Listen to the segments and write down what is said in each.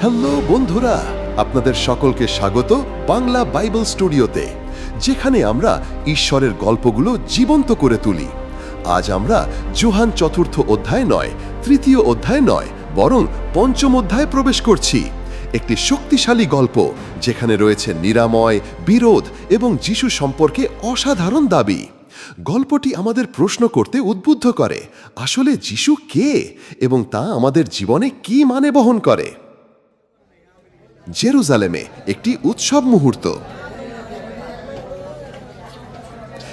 Hello বন্ধুরা! আপনাদের সকলকে স্বাগত বাংলা বাইবেল স্টুডিওতে, যেখানে আমরা ঈশ্বরের গল্পগুলো জীবন্ত করে তুলি। আজ আমরা জোহান চতুর্থ অধ্যায় নয়, তৃতীয় অধ্যায় নয়, বরং পঞ্চম অধ্যায়ে প্রবেশ করছি। একটি শক্তিশালী গল্প, যেখানে রয়েছে নিরাময়, বিরোধ এবং যিশু সম্পর্কে অসাধারণ দাবি। গল্পটি আমাদের প্রশ্ন করতে উদ্বুদ্ধ করে, আসলে যিশু কে এবং তা আমাদের জীবনে কি মানে বহন করে? জেরুজালেমে একটি উৎসব মুহূর্ত।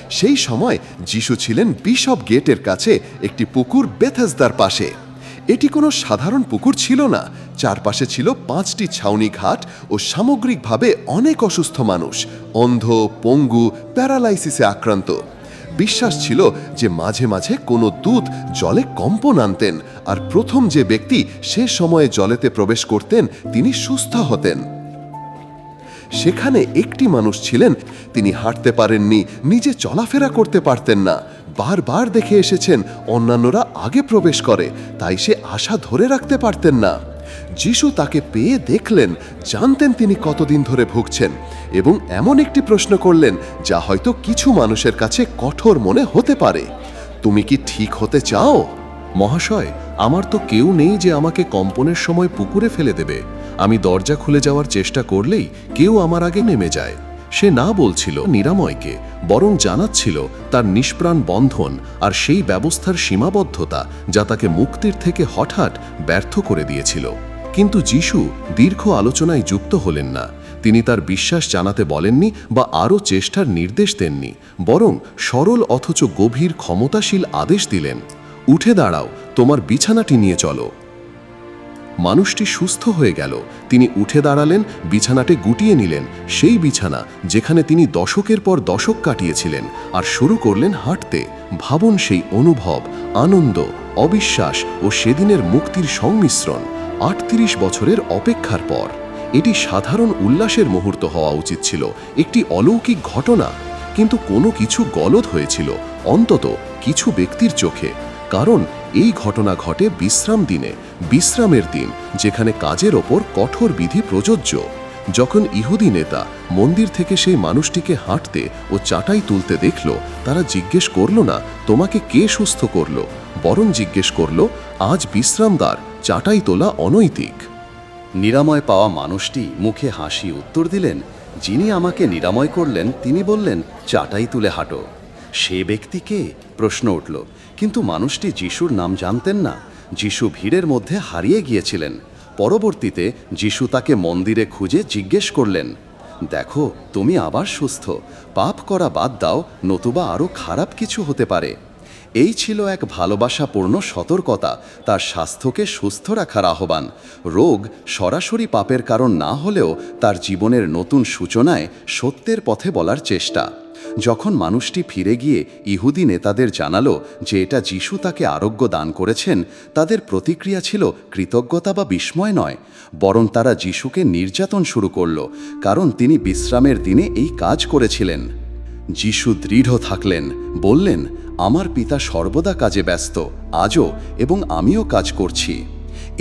সেই সময় যিশু ছিলেন বিশপ গেটের কাছে একটি পুকুর বেথেসদার পাশে। এটি কোনো সাধারণ পুকুর ছিল না। চারপাশে ছিল পাঁচটি ছাউনি ঘাট ও সামগ্রিকভাবে অনেক অসুস্থ মানুষ। অন্ধ, পঙ্গু, প্যারালাইসিসে আক্রান্ত। বিশ্বাস ছিল যে মাঝে মাঝে কোনো দূত জলে কম্পন আনতেন আর প্রথম যে ব্যক্তি সে সময়ে জলেতে প্রবেশ করতেন, তিনি সুস্থ হতেন। সেখানে একটি মানুষ ছিলেন, তিনি হাঁটতে পারেননি, নিজে চলাফেরা করতে পারতেন না, বারবার দেখে এসেছেন, অন্যান্যরা আগে প্রবেশ করে, তাই সে আশা ধরে রাখতে পারতেন না। যিশু তাকে পেয়ে দেখলেন, জানতেন তিনি কতদিন ধরে ভুগছেন এবং এমন একটি প্রশ্ন করলেন যা হয়তো কিছু মানুষের কাছে কঠোর মনে হতে পারে। তুমি কি ঠিক হতে চাও? মহাশয়, আমার তো কেউ নেই যে আমাকে কম্পনের সময় পুকুরে ফেলে দেবে। আমি দরজা খুলে যাওয়ার চেষ্টা করলেই কেউ আমার আগে নেমে যায়। সে না বলছিল নিরাময়কে, বরং জানাচ্ছিল তার নিষ্প্রাণ বন্ধন আর সেই ব্যবস্থার সীমাবদ্ধতা যা তাকে মুক্তির থেকে হঠাৎ ব্যর্থ করে দিয়েছিল। কিন্তু যিশু দীর্ঘ আলোচনায় যুক্ত হলেন না। তিনি তার বিশ্বাস জানাতে বলেননি বা আরও চেষ্টার নির্দেশ দেননি, বরং সরল অথচ গভীর ক্ষমতাশীল আদেশ দিলেন, উঠে দাঁড়াও, তোমার বিছানাটি নিয়ে চলো। মানুষটি সুস্থ হয়ে গেল। তিনি উঠে দাঁড়ালেন, বিছানাটি গুটিয়ে নিলেন। সেই বিছানা যেখানে তিনি দশকের পর দশক কাটিয়েছিলেন আর শুরু করলেন হাঁটতে। ভাবুন সেই অনুভব, আনন্দ, অবিশ্বাস ও সেদিনের মুক্তির সংমিশ্রণ আটত্রিশ বছরের অপেক্ষার পর। এটি সাধারণ উল্লাসের মুহূর্ত হওয়া উচিত ছিল, একটি অলৌকিক ঘটনা। কিন্তু কোনো কিছু গলদ হয়েছিল, অন্তত কিছু ব্যক্তির চোখে। কারণ এই ঘটনা ঘটে বিশ্রাম দিনে, বিশ্রামের দিন, যেখানে কাজের ওপর কঠোর বিধি প্রযোজ্য। যখন ইহুদি নেতা মন্দির থেকে সেই মানুষটিকে হাঁটতে ও চাটাই তুলতে দেখল, তারা জিজ্ঞেস করল, না, তোমাকে কে সুস্থ করল? বরং জিজ্ঞেস করল, আজ বিশ্রামদার, চাটাই তোলা অনৈতিক। নিরাময় পাওয়া মানুষটি মুখে হাসি উত্তর দিলেন, যিনি আমাকে নিরাময় করলেন, তিনি বললেন, চাটাই তুলে হাঁটো। সে ব্যক্তি কে? প্রশ্ন উঠল, কিন্তু মানুষটি যিশুর নাম জানতেন না, যিশু ভিড়ের মধ্যে হারিয়ে গিয়েছিলেন। পরবর্তীতে যিশু তাকে মন্দিরে খুঁজে জিজ্ঞেস করলেন, দেখো, তুমি আবার সুস্থ, পাপ করা বাদ দাও, নতুবা আরও খারাপ কিছু হতে পারে। এই ছিল এক ভালোবাসাপূর্ণ সতর্কতা, তার স্বাস্থ্যকে সুস্থ রাখার আহ্বান। রোগ সরাসরি পাপের কারণ না হলেও তার জীবনের নতুন সূচনায় সত্যের পথে বলার চেষ্টা। যখন মানুষটি ফিরে গিয়ে ইহুদি নেতাদের জানালো যে এটা যিশু তাকে আরোগ্য দান করেছেন, তাদের প্রতিক্রিয়া ছিল কৃতজ্ঞতা বা বিস্ময় নয়, বরং তারা যিশুকে নির্যাতন শুরু করল, কারণ তিনি বিশ্রামের দিনে এই কাজ করেছিলেন। যিশু দৃঢ় থাকলেন, বললেন, আমার পিতা সর্বদা কাজে ব্যস্ত, আজও এবং আমিও কাজ করছি।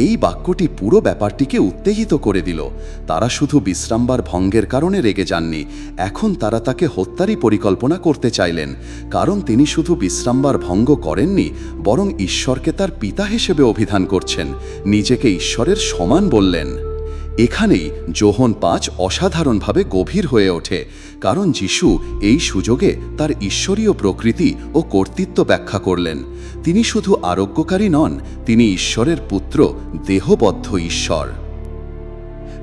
এই বাক্যটি পুরো ব্যাপারটিকে উত্তেজিত করে দিল। তারা শুধু বিশ্রামবার ভঙ্গের কারণে রেগে যাননি। এখন তারা তাকে হত্যারই পরিকল্পনা করতে চাইলেন। কারণ তিনি শুধু বিশ্রামবার ভঙ্গ করেননি, বরং ঈশ্বরকে তার পিতা হিসেবে অভিধান করছেন। নিজেকে ঈশ্বরের সমান বললেন। এখানেই যোহন পাঁচ অসাধারণভাবে গভীর হয়ে ওঠে, কারণ যিশু এই সুযোগে তার ঈশ্বরীয় প্রকৃতি ও কর্তৃত্ব ব্যাখ্যা করলেন। তিনি শুধু আরোগ্যকারী নন, তিনি ঈশ্বরের পুত্র, দেহবদ্ধ ঈশ্বর।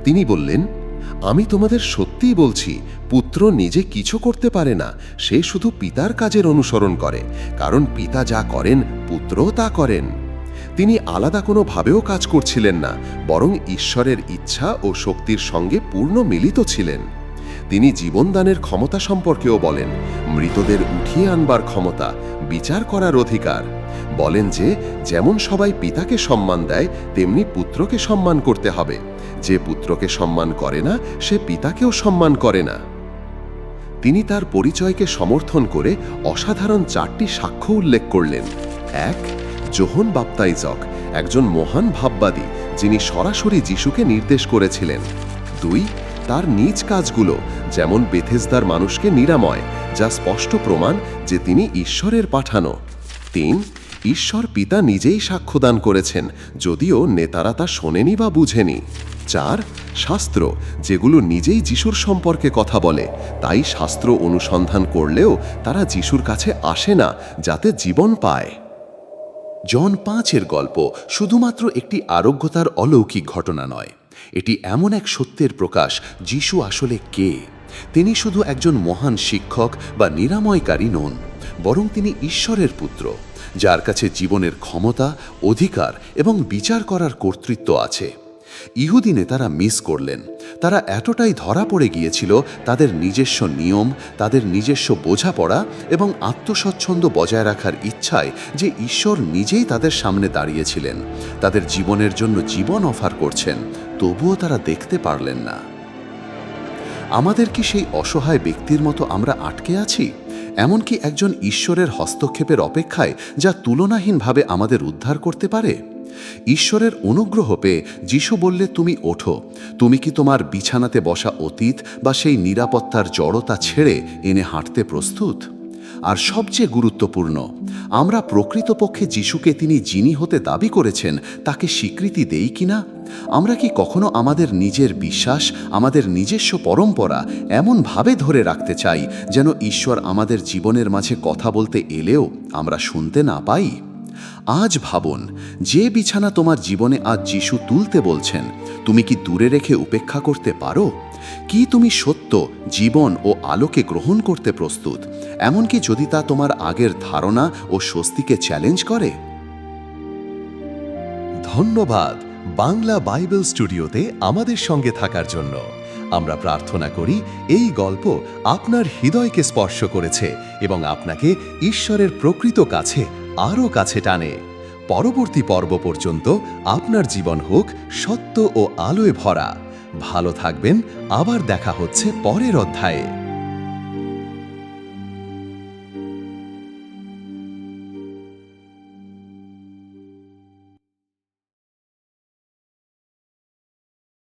তিনি বললেন, আমি তোমাদের সত্যিই বলছি, পুত্র নিজে কিছু করতে পারে না, সে শুধু পিতার কাজের অনুসরণ করে, কারণ পিতা যা করেন, পুত্রও তা করেন। তিনি আলাদা কোনোভাবেও কাজ করছিলেন না, বরং ঈশ্বরের ইচ্ছা ও শক্তির সঙ্গে পূর্ণ মিলিত ছিলেন। তিনি জীবনদানের ক্ষমতা সম্পর্কেও বলেন, মৃতদের উঠিয়ে আনবার ক্ষমতা বিচার করার অধিকার। বলেন যে, যেমন সবাই পিতাকে সম্মান দেয়, তেমনি পুত্রকে সম্মান করতে হবে। যে পুত্রকে সম্মান করে না, সে পিতাকেও সম্মান করে না। তিনি তার পরিচয়কে সমর্থন করে অসাধারণ চারটি সাক্ষ্য উল্লেখ করলেন। এক জোহন বাপ্তাইজক, একজন মহান ভাববাদী যিনি সরাসরি যিশুকে নির্দেশ করেছিলেন। দুই, তার নিজ কাজগুলো, যেমন বেথেসদার মানুষকে নিরাময়, যা স্পষ্ট প্রমাণ যে তিনি ঈশ্বরের পাঠানো। তিন, ঈশ্বর পিতা নিজেই সাক্ষ্যদান করেছেন, যদিও নেতারা তা শোনেনি বা বুঝেনি। চার, শাস্ত্র, যেগুলো নিজেই যিশুর সম্পর্কে কথা বলে, তাই শাস্ত্র অনুসন্ধান করলেও তারা যিশুর কাছে আসে না, যাতে জীবন পায়। জন পাঁচের গল্প শুধুমাত্র একটি আরোগ্যতার অলৌকিক ঘটনা নয়। এটি এমন এক সত্যের প্রকাশ, যিশু আসলে কে? তিনি শুধু একজন মহান শিক্ষক বা নিরাময়কারী নন, বরং তিনি ঈশ্বরের পুত্র, যার কাছে জীবনের ক্ষমতা, অধিকার এবং বিচার করার কর্তৃত্ব আছে। ইহুদি নেতারা মিস করলেন। তারা এতটাই ধরা পড়ে গিয়েছিল তাদের নিজস্ব নিয়ম, তাদের নিজস্ব বোঝাপড়া এবং আত্মস্বচ্ছন্দ বজায় রাখার ইচ্ছায় যে ঈশ্বর নিজেই তাদের সামনে দাঁড়িয়েছিলেন। তাদের জীবনের জন্য জীবন অফার করছেন, তবুও তারা দেখতে পারলেন না। আমাদের কি সেই অসহায় ব্যক্তির মতো আমরা আটকে আছি? এমনকি একজন ঈশ্বরের হস্তক্ষেপের অপেক্ষায় যা তুলনাহীনভাবে আমাদের উদ্ধার করতে পারে? ঈশ্বরের অনুগ্রহ পেয়ে যিশু বললে, তুমি ওঠো। তুমি কি তোমার বিছানাতে বসা অতীত বা সেই নিরাপত্তার জড়তা ছেড়ে এনে হাঁটতে প্রস্তুত? আর সবচেয়ে গুরুত্বপূর্ণ, আমরা প্রকৃতপক্ষে যিশুকে তিনি যিনি হতে দাবি করেছেন, তাকে স্বীকৃতি দেই কিনা আমরা কি কখনো আমাদের নিজের বিশ্বাস, আমাদের নিজস্ব পরম্পরা এমনভাবে ধরে রাখতে চাই, যেন ঈশ্বর আমাদের জীবনের মাঝে কথা বলতে এলেও আমরা শুনতে না পাই? আজ ভাবুন, যে বিছানা তোমার জীবনে আজ যিশু তুলতে বলছেন, তুমি কি দূরে রেখে উপেক্ষা করতে পারো? কি তুমি সত্য, জীবন ও আলোকে গ্রহণ করতে প্রস্তুত? এমনকি যদি তা তোমার আগের ধারণা ও স্বস্তিকে চ্যালেঞ্জ করে? ধন্যবাদ বাংলা বাইবেল স্টুডিওতে আমাদের সঙ্গে থাকার জন্য। আমরা প্রার্থনা করি, এই গল্প আপনার হৃদয়কে স্পর্শ করেছে এবং আপনাকে ঈশ্বরের প্রকৃত কাছে আরও কাছে টানে। পরবর্তী পর্ব পর্যন্ত আপনার জীবন হোক সত্য ও আলোয় ভরা। ভালো থাকবেন, আবার দেখা হচ্ছে পরের অধ্যায়ে।